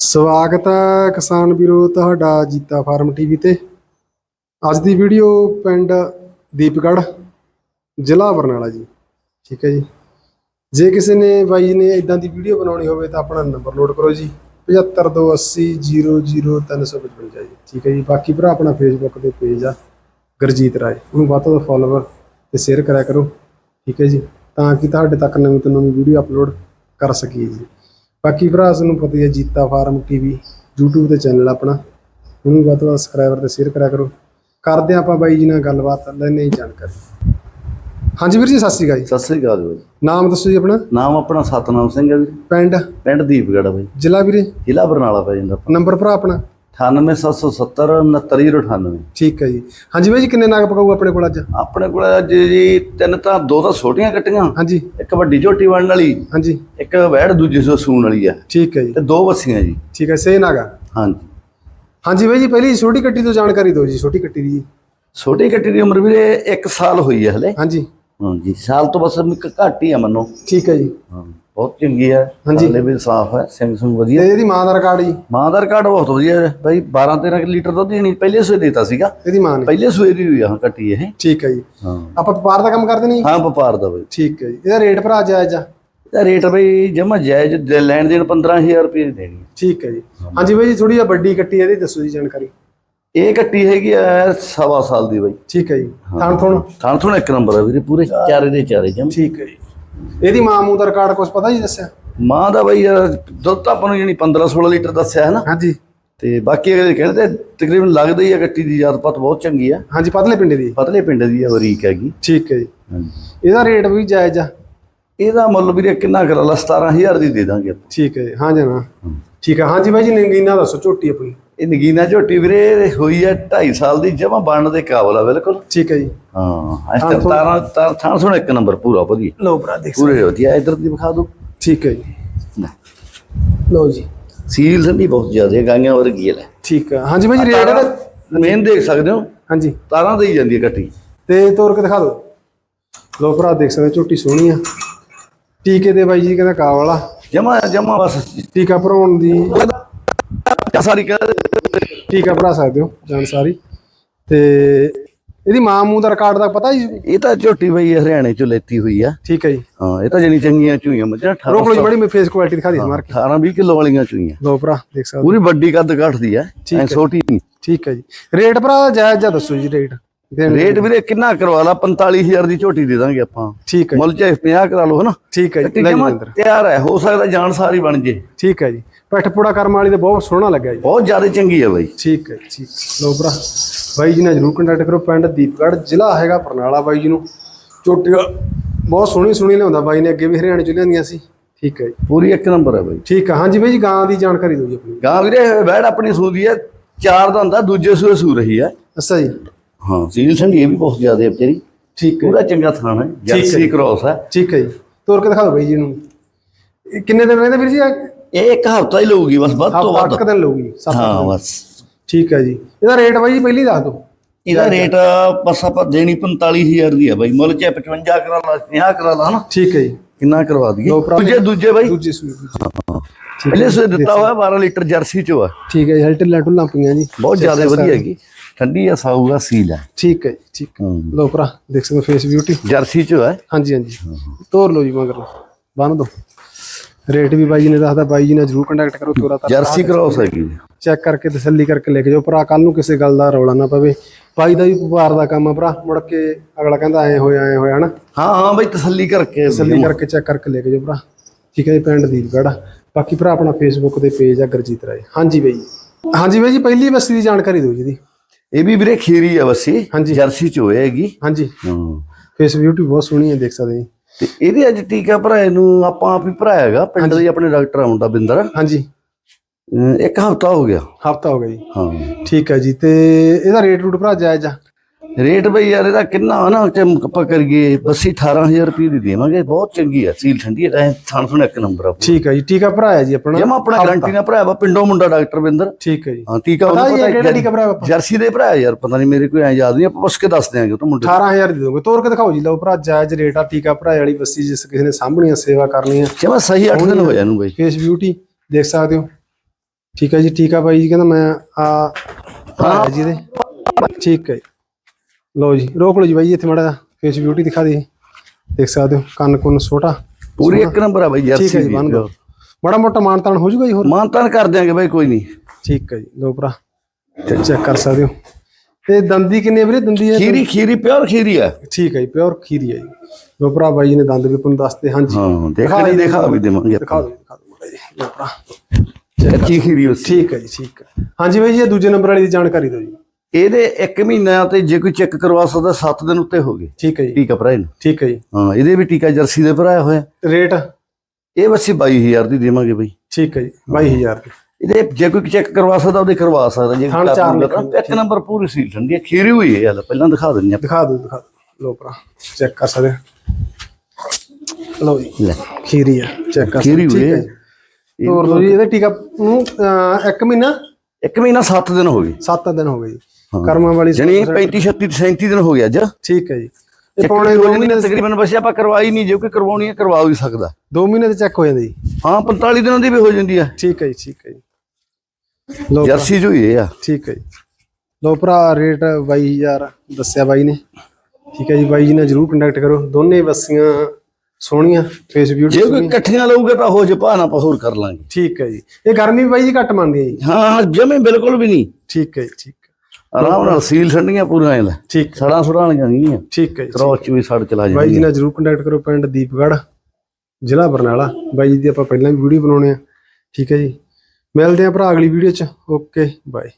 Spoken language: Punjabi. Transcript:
ਸਵਾਗਤ ਹੈ ਕਿਸਾਨ ਵੀਰੋ ਤੁਹਾਡਾ ਜੀਤਾ ਫਾਰਮ ਟੀਵੀ ਤੇ। ਅੱਜ ਦੀ ਵੀਡੀਓ ਪਿੰਡ ਦੀਪਗੜ੍ਹ, ਜ਼ਿਲ੍ਹਾ ਬਰਨਾਲਾ ਜੀ। ਠੀਕ ਹੈ ਜੀ। ਜੇ ਕਿਸੇ ਨੇ, ਬਾਈ ਨੇ ਇਦਾਂ ਦੀ ਵੀਡੀਓ ਬਣਾਉਣੀ ਹੋਵੇ ਤਾਂ ਆਪਣਾ ਨੰਬਰ ਨੋਟ ਕਰੋ ਜੀ। 7528000355 ਜੀ। ਠੀਕ ਹੈ ਜੀ। ਬਾਕੀ ਭਰਾ ਆਪਣਾ ਫੇਸਬੁੱਕ ਤੇ ਪੇਜ ਆ, ਗੁਰਜੀਤ ਰਾਏ। ਉਹਨੂੰ ਵੱਧ ਤੋਂ ਫਾਲੋਵਰ ਤੇ ਸ਼ੇਅਰ ਕਰਿਆ ਕਰੋ। ਠੀਕ ਹੈ ਜੀ। ਤਾਂ ਕਿ ਤੁਹਾਡੇ ਤੱਕ ਨਵੀਂ ਤੋਂ ਨਵੀਂ ਵੀਡੀਓ ਅਪਲੋਡ ਕਰ ਸਕੀਏ ਜੀ। ਬਾਕੀ ਭਰਾ ਤੁਹਾਨੂੰ ਪਤਾ ਹੀ ਹੈ ਜੀਤਾ ਫਾਰਮ ਟੀਵੀ YouTube ਤੇ ਚੈਨਲ ਆਪਣਾ। ਉਹਨੂੰ ਵੱਧ ਤੋਂ ਵੱਧ ਸਬਸਕ੍ਰਾਈਬਰ ਤੇ ਸ਼ੇਅਰ ਕਰਿਆ ਕਰੋ। ਕਰਦੇ ਆਪਾਂ ਬਾਈ ਜੀ ਨਾਲ ਗੱਲਬਾਤ ਲੈਣੇ ਹੀ ਜਾਣਕਾਰੀ। ਹਾਂਜੀ ਵੀਰ ਜੀ ਸਤਿ ਸ਼੍ਰੀ ਅਕਾਲ ਜੀ। ਸਤਿ ਸ੍ਰੀ ਅਕਾਲ ਜੀ ਨਾਮ ਦੱਸੋ ਜੀ ਆਪਣਾ? ਨਾਮ ਆਪਣਾ ਸਤਨਾਮ ਸਿੰਘ ਹੈ ਵੀਰੇ। ਪਿੰਡ? ਪਿੰਡ ਦੀਪਗੜ੍ਹ ਬਾਈ। ਜ਼ਿਲ੍ਹਾ ਵੀਰੇ? ਜ਼ਿਲ੍ਹਾ ਬਰਨਾਲਾ ਪੈ ਜਾਂਦਾ ਨੰਬਰ ਭਰਾ ਆਪਣਾ? 98770 6998 ਠੀਕ ਹੈ ਜੀ। ਹਾਂਜੀ ਬਾਈ ਜੀ ਕਿੰਨੇ ਨਾਗ ਪਕਾਊ ਆਪਣੇ ਕੋਲ ਅੱਜ? ਆਪਣੇ ਕੋਲ ਅੱਜ ਜੀ ਤਿੰਨ ਤਾਂ ਦੋ ਤਾਂ ਛੋਟੀਆਂ ਕੱਟੀਆਂ। ਹਾਂਜੀ। ਇੱਕ ਵੱਡੀ ਝੋਟੀ ਬਣਨ ਵਾਲੀ ਹਾਂਜੀ। ਇੱਕ ਵਹਿੜ ਦੂਜੀ ਸੋ ਸੂਣ ਵਾਲੀ ਆ। ਠੀਕ ਹੈ ਜੀ। ਤੇ ਦੋ ਬੱਸੀਆਂ ਜੀ। ਠੀਕ ਹੈ ਸੇ ਨਾਗਾ ਹਾਂਜੀ। ਹਾਂਜੀ ਬਾਈ ਜੀ ਪਹਿਲੀ ਛੋਟੀ ਕੱਟੀ ਤੋਂ ਜਾਣਕਾਰੀ ਦਿਓ ਜੀ ਛੋਟੀ ਕੱਟੀ ਦੀ ਛੋਟੀ ਕੱਟੀ ਦੀ ਉਮਰ ਵੀਰੇ 1 ਸਾਲ ਹੋਈ ਹੈ ਹਲੇ। ਹਾਂਜੀ। ਹਾਂਜੀ ਸਾਲ ਤੋਂ ਬਸ ਇੱਕ ਘੱਟ ਹੀ ਆ ਮੰਨੋ। ਠੀਕ ਹੈ ਜੀ। ਹਾਂ। ਬਹੁਤ ਚੰਗੀ ਹੈ ਹਾਂਜੀ। ਹਲੇ ਵੀ ਸਾਫ਼ ਹੈ ਸਿੰਘ ਸੁੰਗ ਤੇ ਵਧੀਆ ਇਹਦੀ ਮਾਂ ਦਾ ਰਿਕਾਰਡ ਜੀ? ਮਾਂ ਦਾ ਰਿਕਾਰਡ ਬਹੁਤ ਵਧੀਆ ਹੈ। ਬਾਈ 12 13 ਲੀਟਰ ਦੁੱਧ ਹੀ ਨਹੀਂ ਪਹਿਲੇ ਸੂਏ ਦਿੱਤਾ ਸੀਗਾ। ਇਹਦੀ ਮਾਂ ਨੇ। ਪਹਿਲੇ ਸੂਏ ਦੀ ਹੋਈ ਆ ਕੱਟੀ ਇਹ। ਠੀਕ ਹੈ ਜੀ। ਹਾਂ। ਆਪਾਂ ਵਪਾਰ ਦਾ ਕੰਮ ਕਰਦੇ ਨਹੀਂ ਹਾਂ ਵਪਾਰ ਦਾ ਬਈ। ਠੀਕ ਹੈ ਜੀ। ਇਹਦਾ ਰੇਟ ਭਰਾ ਜਾਇਜ਼ ਆ? ਇਹਦਾ ਰੇਟ ਬਈ ਜਮਾ ਜਾਇਜ਼ ਦੇ- ਲੈਣ ਦੇਣ 15000 ਰੁਪਏ ਦੀ ਦੇਣੀ ਹੈ। ਠੀਕ ਹੈ ਜੀ। ਹਾਂਜੀ ਬਾਈ ਜੀ ਥੋੜੀ ਜਿਹੀ ਵੱਡੀ ਕੱਟੀ ਹੈ, ਇਹਦੀ ਦੱਸੋ ਜੀ ਜਾਣਕਾਰੀ। ਇਹ ਕੱਟੀ ਹੈਗੀ ਆ ਸਵਾ ਸਾਲ ਦੀ ਬਈ। ਠੀਕ ਹੈ ਜੀ। ਥਣ ਥਣ ਥਾਣ ਥੋੜਾ ਇੱਕ ਨੰਬਰ ਹੈ ਵੀਰੇ ਪੂਰੇ ਚਾਰੇ ਦੇ ਚਾਰੇ ਜਮ। ਠੀਕ ਹੈ ਜੀ। ਇਹਦੀ ਮਾਂ ਮੂੰਹ ਦਾ ਰਿਕਾਰਡ ਕੁਝ ਪਤਾ ਜੀ ਦੱਸਿਆ? ਮਾਂ ਦਾ ਬਈ ਯਾਰ ਦੁੱਧ ਤਾਂ ਆਪਾਂ ਨੂੰ ਜਾਨੀ 15 16 ਲੀਟਰ ਦੱਸਿਆ ਹੈ ਨਾ। ਹਾਂਜੀ। ਤੇ ਬਾਕੀ ਅਗਲੇ ਕਹਿੰਦੇ ਤਕਰੀਬਨ ਲੱਗਦਾ ਹੀ ਆ ਕੱਟੀ ਦੀ ਜਾਤਪਤ ਬਹੁਤ ਚੰਗੀ ਆ। ਹਾਂਜੀ ਪਤਲੇ ਪਿੰਡੇ ਦੀ। ਪਤਲੇ ਪਿੰਡ ਦੀ ਆ ਬਰੀਕ ਹੈਗੀ। ਠੀਕ ਹੈ ਜੀ। ਹਾਂਜੀ। ਇਹਦਾ ਰੇਟ ਵੀ ਜਾਇਜ਼ ਆ। ਇਹਦਾ ਮੁੱਲ ਵੀਰੇ ਕਿੰਨਾ ਕਰਾ ਲਾ 17000 ਦੀ ਦੇ ਦਾਂਗੇ। ਠੀਕ ਹੈ ਜੀ। ਹਾਂ ਜਨਾ ਠੀਕ ਹੈ। ਹਾਂਜੀ ਬਾਈ ਜੀ ਨੰਗੀਨਾ ਦੱਸੋ ਝੋਟੀ ਆਪਣੀ। ਇਹ ਨਗੀਨਾ ਝੋਟੀ ਵੀਰੇ ਹੋਈ ਆ 2.5 ਸਾਲ ਦੀ ਜਮਾ ਬਣਨ ਦੇ ਕਾਬਲ ਆ ਬਿਲਕੁਲ। ਠੀਕ ਹੈ ਜੀ। ਹਾਂ ਇਸ ਤੇ ਤਾਰਾਂ ਤਾਰ ਥਾਂ ਸੁਣ ਇੱਕ ਨੰਬਰ ਪੂਰਾ ਵਧੀਆ। ਲਓ ਭਰਾ ਦੇਖ ਪੂਰੇ ਵਧੀਆ ਇਧਰ ਦੀ ਵਿਖਾ ਦੋ ਠੀਕ ਹੈ ਜੀ। ਜੀ। ਸੀਲ ਸੰਦੀ ਬਹੁਤ ਜ਼ਿਆਦਾ ਗਾਈਆਂ ਵਰਗੀ ਹੈ ਲੈ। ਠੀਕ ਹੈ। ਹਾਂਜੀ ਜੀ ਰੇਟ ਇਹਦਾ ਮੇਨ ਦੇਖ ਸਕਦੇ ਹੋ। ਹਾਂਜੀ। ਤਾਰਾਂ ਦੇਈ ਜਾਂਦੀ ਹੈ ਕੱਟੀ। ਤੇ ਤੋਰ ਕੇ ਦਿਖਾ ਦਿਓ। ਲਓ ਭਰਾ ਦੇਖ ਸਕਦੇ ਝੋਟੀ ਸੋਹਣੀ ਆ। ਟੀਕੇ ਦੇ ਬਾਈ ਜੀ ਕਹਿੰਦਾ ਕਾ ਵਾਲਾ। ਜਮਾ ਜਮਾ ਬਸ। ਟੀਕਾ ਭਰਾਉਣ ਦੀ ਸਾਰੀ ਕਰ ਟੀਕਾ ਭਰਾ ਸਕਦੇ ਹੋ ਜਾਨ ਸਾਰੀ। ਤੇ ਇਹਦੀ ਮਾਂ ਮੂੰਹ ਦਾ ਰਿਕਾਰਡ ਦਾ ਪਤਾ ਜੀ? ਇਹ ਤਾਂ ਝੋਟੀ ਬਈ ਹਰਿਆਣੇ ਚੋਂ ਲੈਤੀ ਹੋਈ ਆ। ਠੀਕ ਹੈ ਜੀ। ਹਾਂ ਇਹ ਤਾਂ ਜਣੀ ਚੰਗੀਆਂ ਚੂਈਆਂ ਮੱਝਾਂ 18 ਰੋਕ ਲਓ ਜੀ ਬੜੀ ਮੈਂ ਫੇਸ ਕੁਆਲਿਟੀ ਦਿਖਾ ਦੀ ਮਾਰ ਕੇ 18 20 ਕਿਲੋ ਵਾਲੀਆਂ ਚੂਈਆਂ ਲਓ ਭਰਾ ਦੇਖ ਸਕਦੇ। ਪੂਰੀ ਵੱਡੀ ਕੱਦ ਕਾਠਦੀ ਆ ਐ ਛੋਟੀ ਨਹੀਂ। ਠੀਕ ਹੈ ਜੀ। ਰੇਟ ਭਰਾ ਜਾਇਜ਼ ਜਾਂ ਦੱਸੋ ਜੀ ਰੇਟ। ਰੇਟ ਵੀਰੇ ਕਿੰਨਾ ਕਰਵਾ ਲਾ? 45000 ਦੀ ਝੋਟੀ ਦੇ ਦਾਂਗੇ ਆਪਾਂ। ਠੀਕ ਹੈ ਮੁੱਲ ਚਾਹੇ 50 ਕਰਾ ਲਓ ਹਨਾ? ਠੀਕ ਹੈ ਜੀ। ਲੈ। ਤਿਆਰ ਹੈ ਹੋ ਸਕਦਾ ਜਾਨ ਸਾਰੀ ਬਣ ਜੇ। ਠੀਕ ਹੈ ਜੀ। ਪੈਠ ਪੂੜਾ ਕਰਮ ਵਾਲੀ ਤੇ ਬਹੁਤ ਸੋਹਣਾ ਲੱਗਿਆ ਜੀ। ਬਹੁਤ ਜ਼ਿਆਦਾ ਚੰਗੀ ਹੈ ਬਾਈ। ਠੀਕ ਹੈ ਠੀਕ। ਲਓ ਭਰਾ ਬਾਈ ਜੀ ਨਾਲ ਜਰੂਰ ਕੰਟੈਕਟ ਕਰੋ ਪਿੰਡ ਦੀਪਗੜ੍ਹ ਜ਼ਿਲ੍ਹਾ ਹੈਗਾ ਬਰਨਾਲਾ ਬਾਈ ਜੀ ਨੂੰ। ਝੋਟੀ ਬਹੁਤ ਸੋਹਣੀ ਸੋਹਣੀ ਲਿਆਉਂਦਾ ਬਾਈ ਨੇ ਅੱਗੇ ਵੀ ਹਰਿਆਣੇ ਚ ਲਿਆਂਦੀਆਂ ਸੀ। ਠੀਕ ਹੈ ਜੀ। ਪੂਰੀ ਇੱਕ ਨੰਬਰ ਹੈ ਬਾਈ। ਠੀਕ ਹੈ ਹਾਂਜੀ ਬਾਈ ਜੀ ਗਾਂ ਦੀ ਜਾਣਕਾਰੀ ਦਿਓ ਜੀ ਆਪਣੀ। ਗਾਂ ਵੀਰੇ ਬੈੜ ਆਪਣੀ ਸੂਦੀ ਹੈ ਚਾਰ ਦਾ ਹੁੰਦਾ ਦੂਜੇ ਸੂਏ ਸੂ ਰਹੀ ਹੈ। ਅੱਛਾ ਜੀ। ਹਾਂ ਸੀਲ ਸੰਡੀ ਇਹ ਵੀ ਬਹੁਤ ਜ਼ਿਆਦਾ ਹੈ ਤੇਰੀ ਠੀਕ ਹੈ। ਪੂਰਾ ਚੰਗਾ ਥਾਣ ਹੈ ਜਰਸੀ ਕ੍ਰੋਸ ਹੈ। ਠੀਕ ਹੈ ਜੀ। ਤੋਰ ਕੇ ਦਿਖਾ ਦਿਓ ਬਾਈ ਜੀ ਨੂੰ ਇਹ ਕਿੰਨੇ ਦਿਨ ਰਹਿੰਦੇ ਵੀਰ ਜੀ ਇਹ ਇੱਕ ਹਫਤਾ ਹੀ ਲਊਗੀ ਬਸ ਵੱਧ ਤੋਂ ਵੱਧ। ਅੱਠ ਕੁ ਦਿਨ ਲਊਗੀ ਹਾਂ ਬਸ। ਠੀਕ ਹੈ ਜੀ। ਇਹਦਾ ਰੇਟ ਬਾਈ ਜੀ ਪਹਿਲੀ ਦੱਸ ਦਿਓ। ਇਹਦਾ ਰੇਟ ਬਸ ਆਪਾਂ ਦੇਣੀ 45000 ਦੀ ਹੈ ਬਾਈ। ਮੁੱਲ ਚ 55 ਕਰਾ ਲਾ 50 ਕਰਾ ਲਾ ਹਨਾ? ਠੀਕ ਹੈ ਜੀ। ਕਿੰਨਾ ਕਰਵਾ ਦਈਏ। ਦੂਜੇ ਦੂਜੇ ਬਾਈ। ਦੂਜੀ ਦੂਜੀ। ਪਹਿਲੇ ਸੂਏ ਦਿੱਤਾ ਹੋਇਆ 12 ਲੀਟਰ ਜਰਸੀ ਚੋਂ ਆ। ਠੀਕ ਹੈ ਜੀ ਹਲ ਢਿੱਲਾ ਢੁੱਲਾ ਪਈਆਂ ਜੀ ਬਹੁਤ ਜ਼ਿਆਦਾ ਵਧੀਆ ਹੈਗੀ ਠੰਡੀ ਆ ਸਾਊਗਾ ਸੀਲ ਹੈ ਠੀਕ ਹੈ। ਠੀਕ। ਲਓ ਭਰਾ ਦੇਖ ਸਕਦੇ ਫੇਸ ਬਿਊਟੀ ਜਰਸੀ ਚੋਂ ਹੈ ਹਾਂਜੀ ਹਾਂਜੀ। ਤੋਰ ਲਓ ਜੀ ਮਗਰ ਬੰਨ ਦੋ। ਰੇਟ ਵੀ ਬਾਈ ਜੀ ਨੇ ਦੱਸਦਾ ਬਾਈ ਜੀ ਨਾਲ ਜਰੂਰ ਕੰਟੈਕਟ ਕਰੋ ਤੋਰਾ ਤਾਂ ਜਰਸੀ ਕ੍ਰੋਸ ਹੈਗੀ। ਚੈੱਕ ਕਰਕੇ ਤਸੱਲੀ ਕਰਕੇ ਲੈ ਕੇ ਜਾਓ ਭਰਾ ਕੱਲ ਨੂੰ ਕਿਸੇ ਗੱਲ ਦਾ ਰੌਲਾ ਨਾ ਪਵੇ। ਬਾਈ ਦਾ ਵੀ ਵਪਾਰ ਦਾ ਕੰਮ ਆ ਭਰਾ ਮੁੜ ਕੇ ਅਗਲਾ ਕਹਿੰਦਾ ਐ ਹੋਇਆ ਐ ਹੋਇਆ ਹਨਾ? ਹਾਂ ਹਾਂ ਬਾਈ ਤਸੱਲੀ ਕਰਕੇ ਤਸੱਲੀ ਕਰਕੇ ਚੈੱਕ ਕਰਕੇ ਲੈ ਕੇ ਜਾਓ ਭਰਾ। ਠੀਕ ਹੈ ਜੀ ਪਿੰਡ ਦੀਪਗੜ੍ਹ ਆ। ਬਾਕੀ ਭਰਾ ਆਪਣਾ ਫੇਸਬੁੱਕ ਤੇ ਪੇਜ ਆ ਗੁਰਜੀਤ ਰਾਏ। ਹਾਂਜੀ ਬਾਈ। ਹਾਂਜੀ ਬਾਈ ਜੀ ਪਹਿਲੀ ਬਸਤੀ ਦੀ ਜਾਣਕਾਰੀ ਦਿਓ ਜੀ ਦੀ ਇਹ ਵੀ ਵੀਰੇ ਖੀਰੀ ਆ ਹਾਂਜੀ। ਜਰਸੀ ਚ ਹੋਏਗੀ ਹਾਂਜੀ। ਹਾਂ। ਫੇਸ ਬਿਊਟੀ ਬਹੁਤ ਸੋਹਣੀ ਹੈ ਦੇਖ ਸਕਦੇ ਜੀ। ਤੇ ਇਹਦੇ ਅੱਜ ਟੀਕਾ ਭਰਾਏ ਨੂੰ ਆਪਾਂ ਆਪ ਹੀ ਭਰਾਇਆਗਾ ਪਿੰਡ ਦੇ ਆਪਣੇ ਡਾਕਟਰ ਆ ਮੁੰਡਾ ਬਿੰਦਰ। ਹਾਂਜੀ। ਇੱਕ ਹਫਤਾ ਹੋ ਗਿਆ। ਹਫਤਾ ਹੋ ਗਿਆ ਜੀ। ਹਾਂ। ਠੀਕ ਹੈ ਜੀ ਤੇ ਇਹਦਾ ਰੇਟ ਰੂਟ ਭਰਾ ਜਾਇਜ਼ ਆ? ਰੇਟ ਬਈ ਯਾਰ ਇਹਦਾ ਕਿੰਨਾ ਨਾ ਤੇ ਆਪਾਂ ਕਰੀਏ ਬੱਸੀ 18000 ਰੁਪਏ ਦੀ ਦੇਵਾਂਗੇ ਬਹੁਤ ਚੰਗੀ ਆ ਸੀਲ ਠੰਡੀ ਹੈ ਥਾਣ ਥੁਣ ਇੱਕ ਨੰਬਰ ਆ। ਠੀਕ ਹੈ ਜੀ ਟੀਕਾ ਭਰਾਇਆ ਜੀ ਆਪਣਾ। ਜਮਾ ਆਪਣਾ ਗਾਰੰਟੀ ਨਾਲ ਭਰਾਇਆ ਵਾ ਪਿੰਡੋਂ ਮੁੰਡਾ ਡਾਕਟਰ ਬਿੰਦਰ ਠੀਕ ਹੈ ਜੀ। ਹਾਂ ਟੀਕਾ ਉਹਨੂੰ ਪਤਾ ਇਹ ਕਿਹੜਾ ਹੈ ਟੀਕਾ ਭਰਾਇਆ ਆਪਾਂ? ਜਰਸੀ ਦੇ ਭਰਾਇਆ ਯਾਰ ਪਤਾ ਨਹੀਂ ਮੇਰੇ ਕੋਈ ਐ ਯਾਦ ਨਹੀਂ ਆਪਾਂ ਪੁੱਛ ਕੇ ਦੱਸ ਦਿਆਂਗੇ ਉਹ ਤਾਂ ਮੁੰਡੇ 18000 ਦੇ ਦੋਗੇ ਤੋਰ ਕੇ ਦਿਖਾਓ ਜੀ ਲਓ ਭਰਾ ਜਾਇਜ਼ ਰੇਟ ਆ ਟੀਕਾ ਭਰਾਏ ਵਾਲੀ ਬੱਸੀ ਜਿਸ ਕਿਸੇ ਨੇ ਸਾਂਭਣੀ ਆ ਸੇਵਾ ਕਰਨੀ ਆ। ਜਮਾ ਸਹੀ 8 ਦਿਨ ਹੋ ਜਾਣੂ ਬਈ। ਫੇਸ ਬਿਊਟੀ ਦੇਖ ਸਕਦੇ ਹੋ। ਠੀਕ ਹੈ ਜੀ ਠੀਕ ਆ ਬਾਈ ਜੀ ਕਹਿੰਦਾ ਮੈਂ ਆ ਹਾਂ। ਜੀ ਦੇ। ਠੀਕ ਹੈ। ਲਓ ਜੀ ਰੋਕ ਲਓ ਜੀ ਬਾਈ ਇੱਥੇ ਮਾੜਾ ਫੇਸ ਬਿਊਟੀ ਦਿਖਾ ਦੇ ਦੇਖ ਸਕਦੇ ਹੋ ਕੰਨ ਕੁੰਨ ਛੋਟਾ। ਪੂਰੀ ਇੱਕ ਨੰਬਰ ਆ ਬਾਈ ਠੀਕ ਹੈ ਜਰਸੀ ਜੀ ਦੀ। ਬੰਨ ਦੋ ਮਾੜਾ ਮੋਟਾ ਮਾਨਤਾਨ ਹੋ ਜਾਊਗਾ ਜੀ ਹੋਰ? ਮਾਨਤਾਨ ਕਰ ਦਿਆਂਗੇ ਬਾਈ ਕੋਈ ਨਹੀਂ। ਠੀਕ ਹੈ ਜੀ ਲਓ ਭਰਾ ਚੈੱਕ ਕਰ ਸਕਦੇ ਹੋ। ਤੇ ਦੰਦੀ ਕਿੰਨੇ ਵੀਰੇ? ਦੰਦੀ ਹੈ ਖੀਰੀ ਖੀਰੀ ਪਿਓਰ ਖੀਰੀ ਆ ਠੀਕ ਹੈ ਜੀ ਪਿਓਰ ਖੀਰੀ ਹੈ ਜੀ। ਲਓ ਭਰਾ ਬਾਈ ਜੀ ਨੇ ਦੰਦ ਵੀ ਤੁਹਾਨੂੰ ਦੱਸਦੇ ਹਾਂਜੀ। ਹਾਂ ਦੇਖ ਲੈ ਦੇਖਾ ਵੀ ਦੇਵਾਂਗੇ ਦਿਖਾ ਦਿਓ ਦਿਖਾ ਮਾੜਾ ਜੀ ਲਓ ਭਰਾ। ਕੱਚੀ ਖੀਰੀ ਉਸ ਠੀਕ ਹੈ ਜੀ ਠੀਕ ਹੈ। ਹਾਂਜੀ ਬਾਈ ਜੀ ਇਹ ਦੂਜੇ ਨੰਬਰ ਵਾਲੀ ਦੀ ਜਾਣਕਾਰੀ ਦਿਓ ਜੀ। ਇਹਦੇ 1 ਮਹੀਨਾ ਤੇ ਜੇ ਕੋਈ ਚੈੱਕ ਕਰਵਾ ਸਕਦਾ 7 ਦਿਨ ਉੱਤੇ ਹੋ ਗਏ। ਠੀਕ ਹੈ ਜੀ। ਟੀਕਾ ਭਰਾਏ ਨੂੰ। ਠੀਕ ਹੈ ਜੀ। ਹਾਂ ਇਹਦੇ ਵੀ ਟੀਕਾ ਜਰਸੀ ਦੇ ਭਰਾਇਆ ਹੋਇਆ। ਰੇਟ? ਇਹ ਵਸੀ 22000 ਦੀ ਦੇਵਾਂਗੇ ਬਾਈ। ਠੀਕ ਹੈ ਜੀ 22000 ਰੁਪਏ ਇਹਦੇ ਜੇ ਕੋਈ ਚੈੱਕ ਕਰਵਾ ਸਕਦਾ ਉਹਦੇ ਕਰਵਾ ਸਕਦਾ। ਜੇ ਇੱਕ ਨੰਬਰ ਪੂਰੀ ਸੀਲ ਠੰਡੀ ਹੈ ਖੀਰੀ ਹੋਈ ਹੈ ਹਾਲੇ ਪਹਿਲਾਂ ਦਿਖਾ ਦਿੰਦੇ ਦਿਖਾ ਦਿਓ ਦਿਖਾ ਲਓ ਭਰਾ ਚੈੱਕ ਕਰ ਸਕਦੇ। ਲਓ ਜੀ ਆ ਲੈ। ਖੀਰੀ ਆ ਚੈੱਕ ਕਰ ਖੀਰੀ ਹੋਈ ਹੈ। ਤੋਰ ਲਓ ਜੀ ਇਹਦੇ ਟੀਕਾ ਨੂੰ ਅਹ, ਇੱਕ ਮਹੀਨਾ? ਇੱਕ ਮਹੀਨਾ 7 ਦਿਨ ਹੋ ਗਏ। 7 ਦਿਨ ਹੋ ਗਏ। ਕਰਮਾਂ ਵਾਲੀ ਜਣੀ 35 36 37 ਦਿਨ ਹੋ ਗਿਆ ਅੱਜ। ਠੀਕ ਹੈ ਜੀ। ਇਹ ਪੌਣੇ ਪੌਣੇ 2 ਮਹੀਨੇ ਤਕਰੀਬਨ ਬਸ ਆਪਾਂ ਕਰਵਾਈ ਨਹੀਂ ਜੇ ਕੋਈ ਕਰਵਾਉਣੀ ਹੈ ਕਰਵਾ ਵੀ ਸਕਦਾ। 2 ਮਹੀਨੇ ਤੇ ਚੈੱਕ ਹੋ ਜਾਂਦੀ। ਹਾਂ 45 ਦਿਨਾਂ ਦੀ ਵੀ ਹੋ ਜਾਂਦੀ ਹੈ। ਠੀਕ ਹੈ ਜੀ ਠੀਕ ਹੈ ਜੀ। ਭਰਾ, ਜਰਸੀ ਜੋ ਹੀ ਆ। ਠੀਕ ਹੈ ਜੀ। ਲਓ ਭਰਾ ਰੇਟ 22000 ਦੱਸਿਆ ਬਾਈ ਨੇ। ਠੀਕ ਹੈ ਜੀ ਬਾਈ ਜੀ ਨਾਲ ਜਰੂਰ ਕੰਟੈਕਟ ਕਰੋ। ਦੋਨੇ ਬੱਸੀਆਂ ਸੋਹਣੀਆਂ ਫੇਸ ਬਿਊਟੀ ਜੇ ਕੋਈ ਇਕੱਠੀਆਂ ਲਊਗਾ ਤਾਂ ਹੋ ਜੇ ਭਾਅ ਨਾ ਆਪਾਂ ਹੋਰ ਕਰ ਲਾਂਗੇ। ਠੀਕ ਹੈ ਜੀ। ਇਹ ਗਰਮੀ ਬਾਈ ਜੀ ਘੱਟ ਮੰਨਦੀ ਹੈ ਜੀ। ਹਾਂ ਜਮੇ ਬਿਲਕੁਲ ਵੀ ਨਹੀਂ। ਠੀਕ ਹੈ ਜੀ ਠੀਕ ਆਰਾਮ ਨਾਲ ਸੀਲ ਠੰਡੀਆਂ ਪੂਰੀਆਂ ਇਹਦਾ ਠੀਕ ਸੜਾਂ ਸੁੜਾਂ ਵਾਲੀਆਂ ਨਹੀਂ ਆ ਠੀਕ ਹੈ ਜੀ ਕ੍ਰੋਸ ਚ ਵੀ ਸੜ ਚਲਾ ਬਾਈ ਜਾਂਦੀ ਜੀ ਨਾਲ ਜਰੂਰ ਕੰਟੈਕਟ ਕਰੋ ਪਿੰਡ ਦੀਪਗੜ੍ਹ ਜ਼ਿਲ੍ਹਾ ਬਰਨਾਲਾ। ਬਾਈ ਜੀ ਦੀ ਆਪਾਂ ਪਹਿਲਾਂ ਵੀ ਵੀਡੀਓ ਬਣਾਉਣੇ ਆ। ਠੀਕ ਹੈ ਜੀ। ਮਿਲਦੇ ਆ ਭਰਾ ਅਗਲੀ ਵੀਡੀਓ ਚ। Okay bye.